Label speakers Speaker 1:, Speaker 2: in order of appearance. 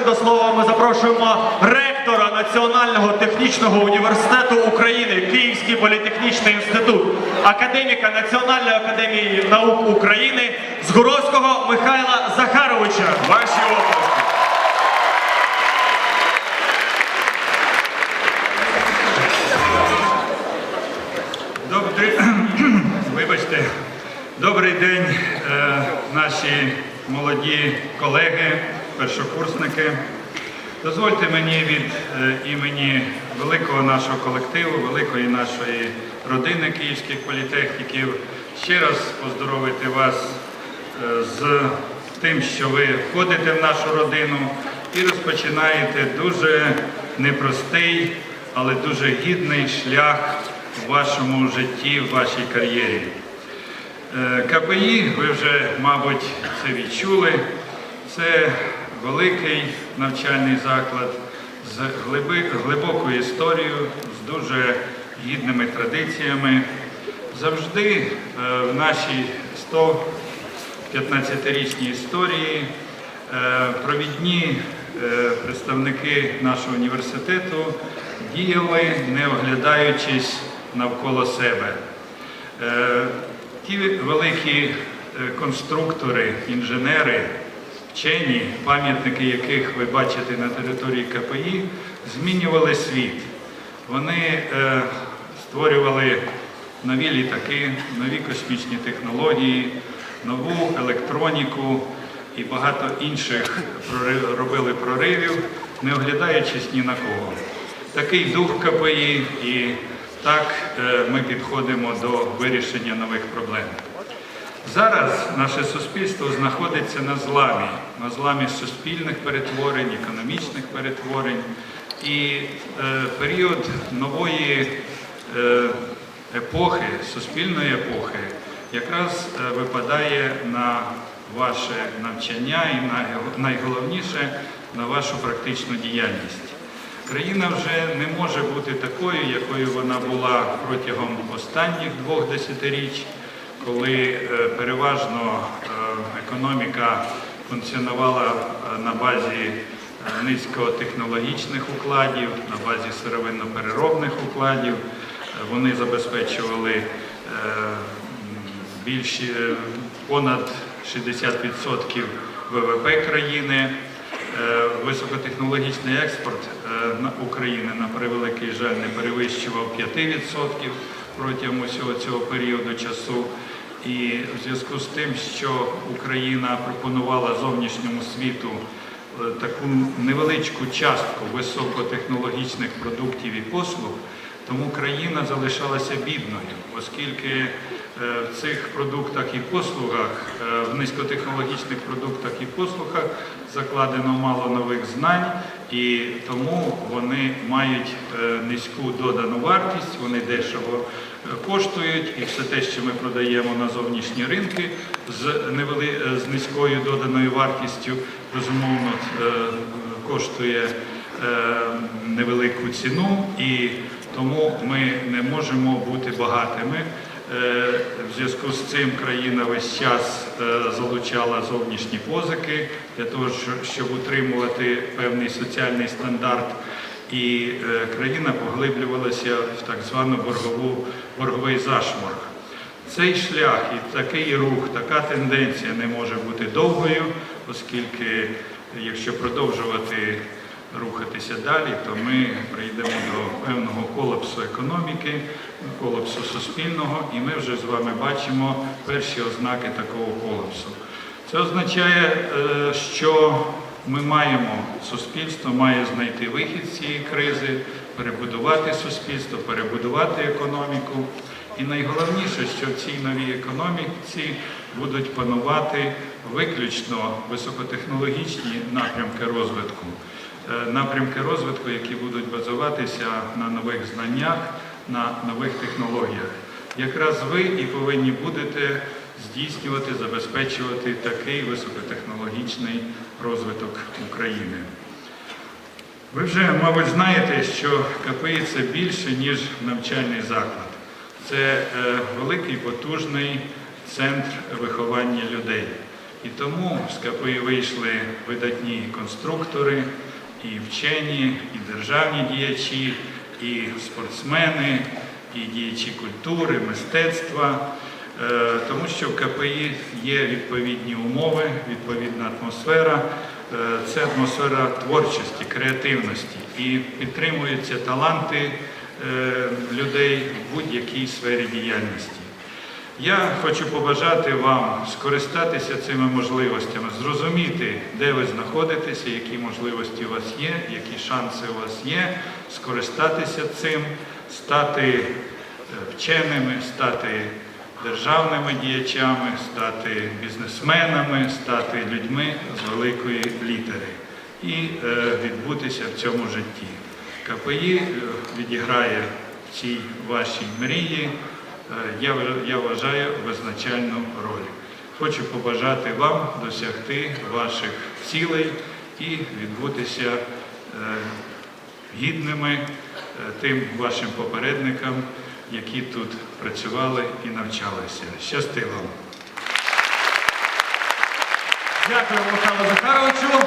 Speaker 1: першим до слова ми запрошуємо ректора Національного технічного університету України, Київський політехнічний інститут, академіка Національної академії наук України Згуровського Михайла Захаровича. Ваші.
Speaker 2: Добрий, вибачте, добрий день, е, наші молоді колеги, першокурсники. Дозвольте мені від е, імені великого нашого колективу, великої нашої родини київських політехніків ще раз поздоровити вас е, з тим, що ви входите в нашу родину і розпочинаєте дуже непростий, але дуже гідний шлях в вашому житті, в вашій кар'єрі. Е, КПІ, ви вже, мабуть, це відчули. Це великий навчальний заклад з глибокою історією, з дуже гідними традиціями. Завжди е, в нашій 115-річній історії е, провідні е, представники нашого університету діяли, не оглядаючись навколо себе. Ті великі конструктори, інженери, вчені, пам'ятники яких ви бачите на території КПІ, змінювали світ. Вони е, створювали нові літаки, нові космічні технології, нову електроніку і багато інших робили проривів, не оглядаючись ні на кого. Такий дух КПІ і так е, ми підходимо до вирішення нових проблем. Зараз наше суспільство знаходиться на зламі, на зламі суспільних перетворень, економічних перетворень. І е, період нової е, епохи, суспільної епохи, якраз е, випадає на ваше навчання і най- найголовніше на вашу практичну діяльність. Країна вже не може бути такою, якою вона була протягом останніх двох десятиріч, коли е, переважно е, економіка функціонувала е, на базі низькотехнологічних укладів, на базі сировинно-переробних укладів. Вони забезпечували більше понад 60% ВВП країни. Високотехнологічний експорт України, на превеликий жаль, не перевищував 5% протягом усього цього періоду часу. І в зв'язку з тим, що Україна пропонувала зовнішньому світу е, таку невеличку частку високотехнологічних продуктів і послуг, тому країна залишалася бідною, оскільки в цих продуктах і послугах, е, в низькотехнологічних продуктах і послугах закладено мало нових знань, і тому вони мають е, низьку додану вартість, вони дешево е, коштують, і все те, що ми продаємо на зовнішні ринки з, е, з низькою доданою вартістю, безумовно, е, коштує е, невелику ціну, і тому ми не можемо бути багатими. Е, В зв'язку з цим країна весь час е, залучала зовнішні позики для того, щоб утримувати певний соціальний стандарт. І е, країна поглиблювалася в так звану боргову, борговий зашморг. Цей шлях і такий рух, така тенденція не може бути довгою, оскільки якщо продовжувати рухатися далі, то ми прийдемо до певного колапсу економіки, колапсу суспільного, і ми вже з вами бачимо перші ознаки такого колапсу. Це означає, е, що ми маємо, суспільство має знайти вихід з цієї кризи, перебудувати суспільство, перебудувати економіку. І найголовніше, що в цій новій економіці будуть панувати виключно високотехнологічні напрямки розвитку, напрямки розвитку, які будуть базуватися на нових знаннях, на нових технологіях. Якраз ви і повинні будете здійснювати, забезпечувати такий високотехнологічний розвиток України. Ви вже, мабуть, знаєте, що КПІ це більше, ніж навчальний заклад. Це е, великий потужний центр виховання людей. І тому з КПІ вийшли видатні конструктори, і вчені, і державні діячі, і спортсмени, і діячі культури, мистецтва. Е, Тому що в КПІ є відповідні умови, відповідна атмосфера. Е, Це атмосфера творчості, креативності і підтримуються таланти е, людей в будь-якій сфері діяльності. Я хочу побажати вам скористатися цими можливостями, зрозуміти, де ви знаходитеся, які можливості у вас є, які шанси у вас є, скористатися цим, стати е, вченими, стати державними діячами, стати бізнесменами, стати людьми з великої літери і е, відбутися в цьому житті. КПІ е, відіграє в цій вашій мрії, я, вважа- я вважаю, визначальну роль. Хочу побажати вам досягти ваших цілей і відбутися е, гідними е, тим вашим попередникам, які тут працювали і навчалися. Щасти вам!
Speaker 1: Дякую, Михайло Захаровичу.